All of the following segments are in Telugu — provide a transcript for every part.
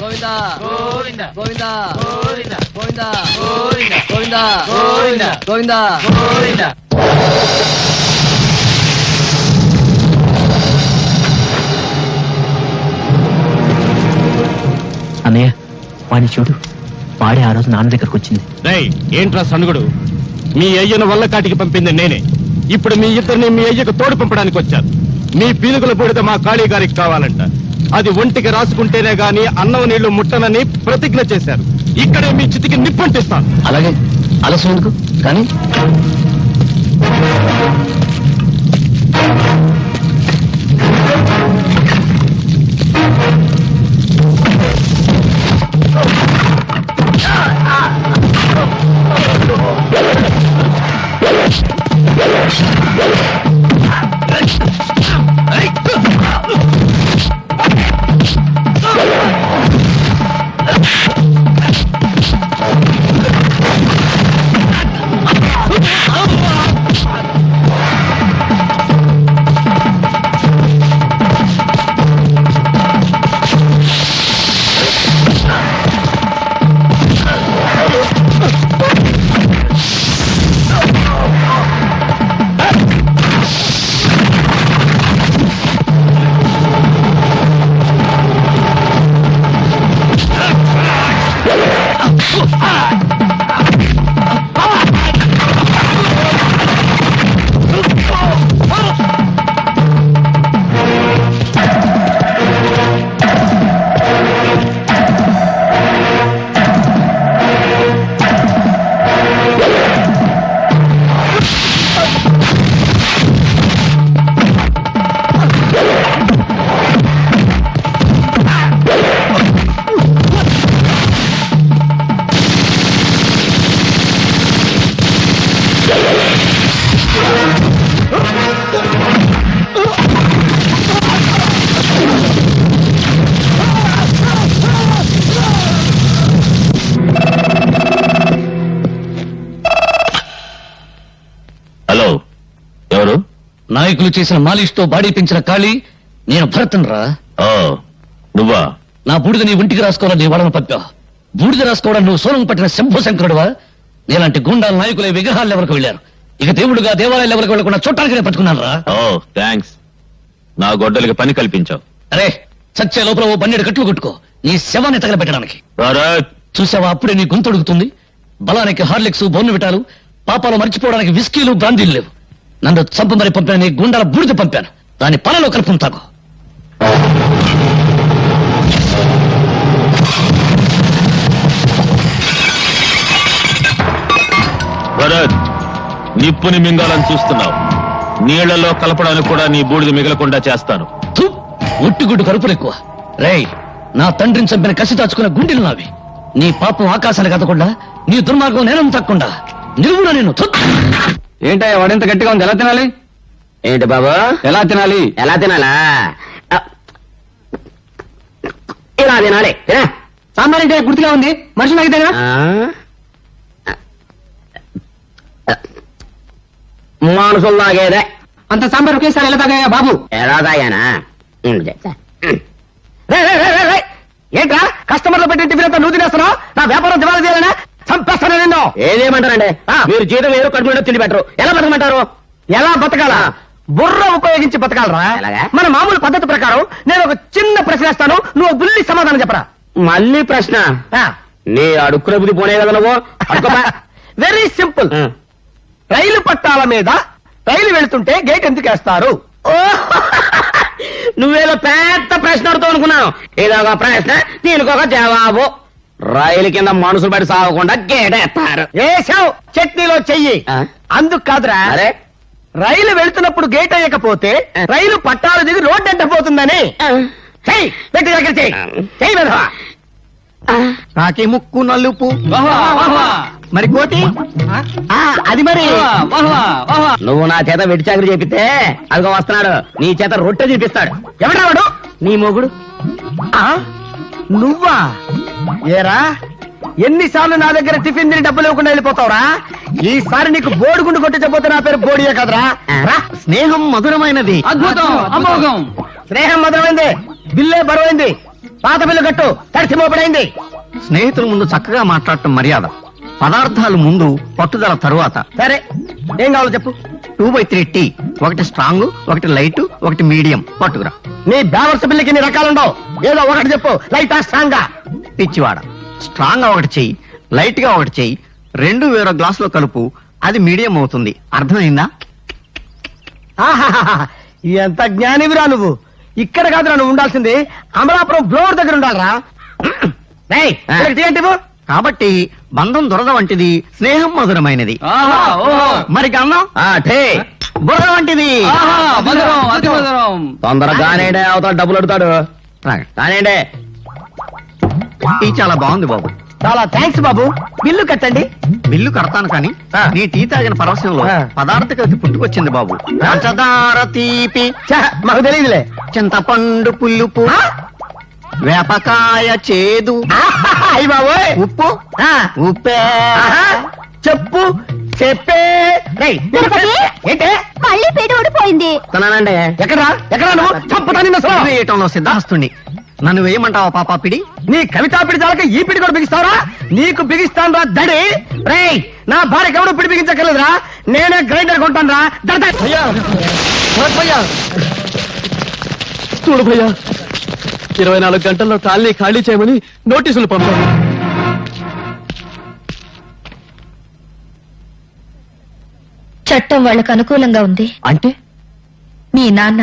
గోవిందా గోవింద గోవిందా గోవింద గోవిందా గోవింద గోవిందా గోవింద గోవిందా గోవింద అన్నయ్య వాడిని చూడు వాడే ఆ రోజు నాన్న దగ్గరకు వచ్చింది రేయ్ ఏంట్రా సనుగుడు మీ అయ్యను వల్ల కాటికి పంపింది నేనే ఇప్పుడు మీ ఇద్దరిని మీ అయ్యకు తోడు పంపడానికి వచ్చాను మీ పీనుగుల పొడిత మా కాళీ గారికి కావాలంట అది ఒంటికి రాసుకుంటేనే గాని అన్నం నీళ్ళు ముట్టనని ప్రతిజ్ఞ చేశారు. ఇక్కడే మీ చితికి నిప్పంటిస్తాను. అలాగే. అలసం ఎందుకు? కానీ? హలో ఎవరు? నాయకులు చేసిన మాలిష్తో బాడీ పెంచిన ఖాళీ నేను భరతన్ రా ఓ నువ్వా? నా బూడిద నీ ఒంటికి రాసుకోవాలని నీ వాళ్ళని పంపా బూడిద రాసుకోవడానికి నువ్వు సోనం పట్టిన శంభు శంకరుడువా నీలాంటి గుండాల నాయకులే విగ్రహాలు ఎవరికి వెళ్ళారు? ఇక దేవుడుగా దేవాలయాలు ఎవరికి వెళ్ళకుండా చూడటానికి నేను పట్టుకున్నాను రా ఓ థ్యాంక్స్ నా గొడ్డలికి పని కల్పించావు. అరే సత్య లోపల ఓ పన్నెండు కట్లు కొట్టుకో. నీ శవాన్ని తగలబెట్టడానికి. భరత్ చూసావా అప్పుడే నీ గొంతు అడుగుతుంది బలానికి హార్లిక్స్ బోర్నవిటాలు పాపాలు మర్చిపోవడానికి విస్కీలు బ్రాందీలు లేవు. నన్ను చంపమని పంపిన నీ గుండాల బూడిద పంపాను. దాని పలలో కలుపును నిప్పుని మింగాలని చూస్తున్నావు. నీళ్ళలో కలపడానికి కూడా నీ బూడిద మిగలకుండా చేస్తాను. ఒట్టుగుడ్డు కరుపులు ఎక్కువ. రేయ్ నా తండ్రిని చంపిన కసి దాచుకున్న గుండెలు నావి. నీ పాపం ఆకాశానికి కదకుండా నీ దుర్మార్గం నేలం తక్కకుండా. నిలువున నేను. ఏంటయ్యా వాడింత గట్టిగా ఉంది ఎలా తినాలి? ఏంటి బాబు? ఎలా తినాలి? ఎలా తినాలా? ఇలా తినాలి. తినా. సాంబార్ అంటే గుర్తుగా ఉంది. మనుషులు నాకు ఆ? మనుషులు తాగేదే. అంత సాంబార్ ఒకేసారి ఎలా తాగాయా బాబు? ఎలా తాగానా? ఉమ్, చెప్తా. ఏంట్రా? కస్టమర్లు పెట్టి టిఫిన్ అంతా నువ్వు తినేస్తున్నావు? నా వ్యాపారం దివాలా చేయాలనా చంపేస్తాను నిన్ను. ఏదేమంటారండి? ఆ. మీరు జీతం వేరు కడుపు తిండి పెట్టరు. ఎలా బతకమంటారు ఎలా బతకాలా? బుర్ర ఉపయోగించి బతకాలరా? మన మామూలు పద్ధతి ప్రకారం నేను ఒక చిన్న ప్రశ్న వేస్తాను నువ్వు బుల్లి సమాధానం చెప్పరా? మళ్ళీ ప్రశ్న. నీ అడుక్కునే బుద్ధి పోనే కదా నువ్వు. Very simple. రైలు పట్టాల మీద రైలు వెళ్తుంటే గేట్ ఎందుకు వేస్తారు! నువ్వేదో పెద్ద ప్రశ్న అడుగుతావు అనుకున్నావు ఇదొక ప్రశ్న దీనికి ఒక జవాబు. రైలు కింద మనుషులు పడి సాగకుండా గేటేస్తారు వేసావు చట్నీలో చెయ్యి? అందుకు కాదురా. అరే. రైలు వెళ్తున్నప్పుడు గేట్ వేయకపోతే ఆ. రైలు పట్టాలు దిగి రోడ్డు అడ్డ పోతుందని చెయ్యి. పెట్టి దగ్గర చెయ్యి. చెయ్యి నాకి ముక్కు నలుపు. మరి ఆ, అది మరి. నువ్వు నా చేత వెట్టి చాకరీ చేపిస్తే అదిగో వస్తున్నాడు. నీ చేత రొట్టె చూపిస్తాడు ఎవడా వాడు? నీ మొగుడు. ఆ? నువ్వా? ఏరా? ఎన్నిసార్లు నా దగ్గర టిఫిన్ తిని డబ్బులు ఇవ్వకుండా వెళ్ళిపోతావురా? ఈసారి నీకు బోడిగుండు కొట్టించబోతే నా పేరు బోడియే కదరా. స్నేహం మధురమైనది. అద్భుతం అమోఘం. స్నేహం మధురమైంది. బిల్లే బరువైంది. పాత బిల్లు కట్టు తడిసి మోపడైంది. స్నేహితుల ముందు చక్కగా మాట్లాడటం మర్యాద. పదార్థాలు ముందు పట్టుదల తరువాత. సరే ఏం కావాలో చెప్పు. Two by three tea. ఒకటి స్ట్రాంగ్ ఒకటి లైట్ ఒకటి మీడియం. పట్టుకురా. నీ బ్యావర్స్ బిల్లుకి ఎన్ని రకాలుండవు? ఏదో ఒకటి చెప్పు. Light strong? పిచ్చివాడ. స్ట్రాంగ్ ఒకటి చెయ్యి లైట్గా ఒకటి చెయ్యి. రెండు వేరే గ్లాసులో కలుపు. అది మీడియం అవుతుంది. అర్థమైందా? ఎంత జ్ఞానివిరా నువ్వు. ఇక్కడ కాదురా నువ్వు ఉండాల్సింది అమలాపురం బ్లోవర్ దగ్గర ఉండాలరా. కాబట్టి బంధం దొరద వంటిది స్నేహం మధురమైనది. మరి. బుర్ర వంటిది. తొందరగానేడే అవతల డబ్బులు అడుగుతాడు. కానివ్వండి టీ చాలా బాగుంది బాబు. చాలా థ్యాంక్స్ బాబు. బిల్లు కట్టండి. బిల్లు కడతాను కానీ నీ టీ తాగిన పరవశంలో పదార్థ గతి పుట్టుకొచ్చింది బాబు. పంచదార తీపి. మాకు తెలియదులే చింతపండు పుల్లుపు వేపకాయ చేదు. అయ్యి బాబు ఉప్పు. ఉప్పే. చెప్పు చెప్పే? ఏంటే? మళ్ళీ పీట ఎక్కడా? ఎక్కడా నువ్వు? సిద్ధాస్తుని నన్ను వేయమంటావా పాపా పిడి? నీ కవితా పిడి చాలక ఈ పిడి కూడా బిగిస్తావరా? నీకు బిగిస్తాను రా దడి. రేయ్ నా భార్య ఎవడు పిడి బిగించక్కర్లేదురా. నేనే గ్రైండర్ కొంటాను రా చూడు భయ్యా ఇరవై నాలుగు గంటల్లో కాలనీ ఖాళీ చేయమని నోటీసులు పంపాను చట్టం వాళ్ళకు అనుకూలంగా ఉంది. అంటే? మీ నాన్న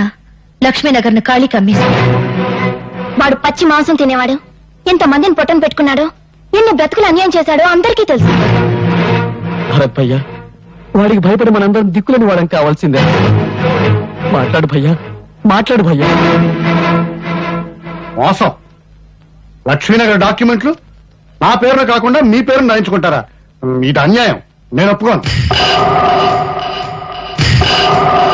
లక్ష్మీనగర్ను ఖాళీ కమ్మేశాడు వాడు పచ్చి మాంసం తినేవాడు. ఎంత మందిని పొట్టను పెట్టుకున్నాడు ఎన్ని బ్రతుకులు అన్యాయం చేశాడో అందరికీ తెలుసు. భరత్ భయ్యా వాడికి భయపడి మనందరం దిక్కులని వాడని కావాల్సిందే. మాట్లాడు భయ్యా మాట్లాడు భయ్యా. మోసం. లక్ష్మీనగర్ డాక్యుమెంట్లు నా పేరున కాకుండా మీ పేరును రాయించుకుంటారా? ఇది అన్యాయం. నేను ఒప్పుకోను.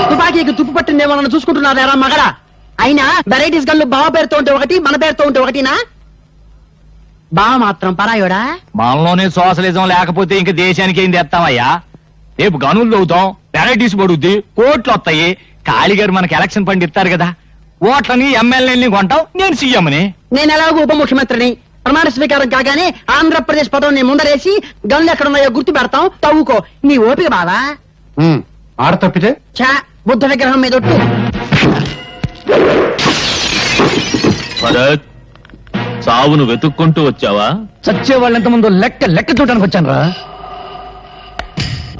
తుపాకీకి తుప్పు పట్టిందేమో చూసుకుంటున్నారా మగడా అయినా వెరైటీస్ గన్లు బావ పేరుతో ఉంటే ఒకటి మన పేరుతో ఉంటే ఒకటినా? బావ మాత్రం పరాయోడా? మనలోనే సోషలిజం లేకపోతే ఇంక దేశానికి ఏం తెస్తామయ్యా రేపు గనులు అవుతాం వెరైటీస్ పడుద్ది కోట్లు వస్తాయి. కాళీగారు మనకి ఎలక్షన్ ఫండ్ ఇస్తారు కదా. ఓట్లని ఎమ్మెల్యేని కొంటాం నేను సీఎంని. నేను ఎలాగో ఉప ముఖ్యమంత్రిని. ప్రమాణ స్వీకారం కాగానే ఆంధ్రప్రదేశ్ పదం నీ ముందరేసి గన్లు ఎక్కడున్నాయో గుర్తు పెడతాం. తవ్వుకో. నీ ఓపిక బావా? ఆడ తప్పితే? చా బుద్ధ విగ్రహం మీద ఒట్టు. భరత్ సావును వెతుక్కుంటూ వచ్చావా? చచ్చే వాళ్ళు ఎంతమందో లెక్క లెక్క చూడడానికి వచ్చాను రా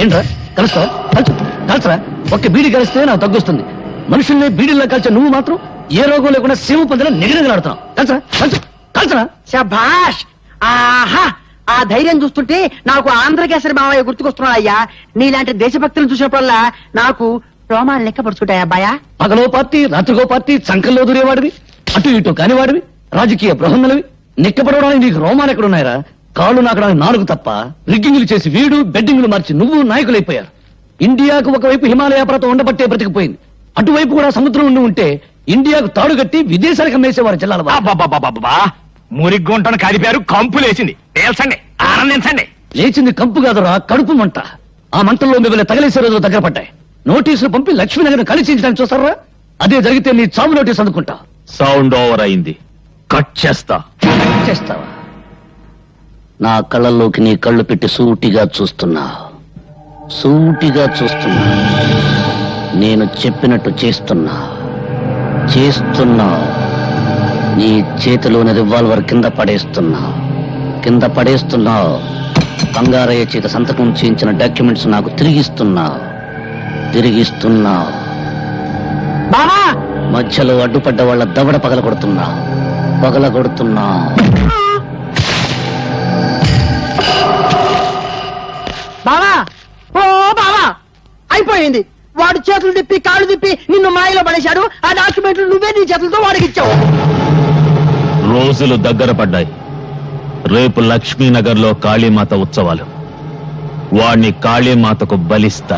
ఏంట్రా కలుస్తా కలుసు కలుసరా. ఒక్క బీడి కలిస్తే నాకు తగ్గుస్తుంది. మనుషుల్ని బీడీల్లో కలిసే నువ్వు మాత్రం ఏ రోగం లేకుండా సేవ పొందిన నిగనిగలాడుతున్నావు కలుసరా కలుసు కలుసరా. శభాష్! ఆహా! ఆ ధైర్యం చూస్తుంటే నాకు ఆంధ్రకేసరి మావయ్య గుర్తుకొస్తున్నాడు అయ్యా. నీలాంటి దేశభక్తులను చూసినప్పుడల్లా నాకు రోమాలు లెక్క పడుచుకుంటాయా అబ్బాయా? పగలో పార్టీ రాత్రిగో పార్టీ చంకల్లో దూరేవాడివి అటు ఇటు కానివాడివి రాజకీయ బృహన్నలవి నిక్కపడవడానికి నీకు రోమాలు ఎక్కడున్నాయరా? కాళ్ళు నాకడానికి నాలుగు తప్ప రిగ్గింగులు చేసి వీడు బెడ్డింగులు మార్చి నువ్వు నాయకులైపోయారు. ఇండియాకు ఒకవైపు హిమాలయ పర్వతం ఉండబట్టే బ్రతికిపోయింది. అటువైపు కూడా సముద్రం ఉండి ఉంటే ఇండియాకు తాడు కట్టి విదేశాలకు అమ్మేసేవారు జిల్లాల వారు. అబ్బబ్బబ్బబ్బబ్బా. మురిగ్గుంటను కదిపారు కంపులేసింది తేల్చండి ఆనందించండి. లేచింది కంపు కాదురా కడుపు మంట. ఆ మంటల్లో మిమ్మల్ని తగిలేసే రోజులు దగ్గర పడ్డాయి. నోటీసులు పంపి లక్ష్మీనగర్ కలిసించడానికి చూస్తారా? అదే జరిగితే నీ చావు నోటీస్ అందుకుంటా. సౌండ్ ఓవర్ అయింది. కట్ చేస్తా. చేస్తావా? నా కళ్ళల్లోకి నీ కళ్ళు పెట్టి సూటిగా చూస్తున్నా. సూటిగా చూస్తున్నా. నేను చెప్పినట్టు చేస్తున్నా. చేస్తున్నా. నీ చేతిలోని రివాల్వర్ కింద పడేస్తున్నా. కింద పడేస్తున్నా. బంగారయ్య చేత సంతకం చేయించిన డాక్యుమెంట్స్ నాకు తిరిగిస్తున్నా. తిరిగిస్తున్నా బావా మధ్యలో అడ్డుపడ్డ వాళ్ళ దవడ పగల కొడుతున్నా పగల కొడుతున్నా బావా ఓ బావా అయిపోయింది. వాడు చేతులు తిప్పి కాళ్ళు తిప్పి నిన్ను మాయలో పడేశాడు. ఆ డాక్యుమెంట్లు నువ్వే నీ చేతులతో వాడికి ఇచ్చావు. రోజులు దగ్గర పడ్డాయి. రేపు లక్ష్మీనగర్లో కాళీమాత ఉత్సవాలు. వాణ్ణి కాళీమాతకు బలిస్తా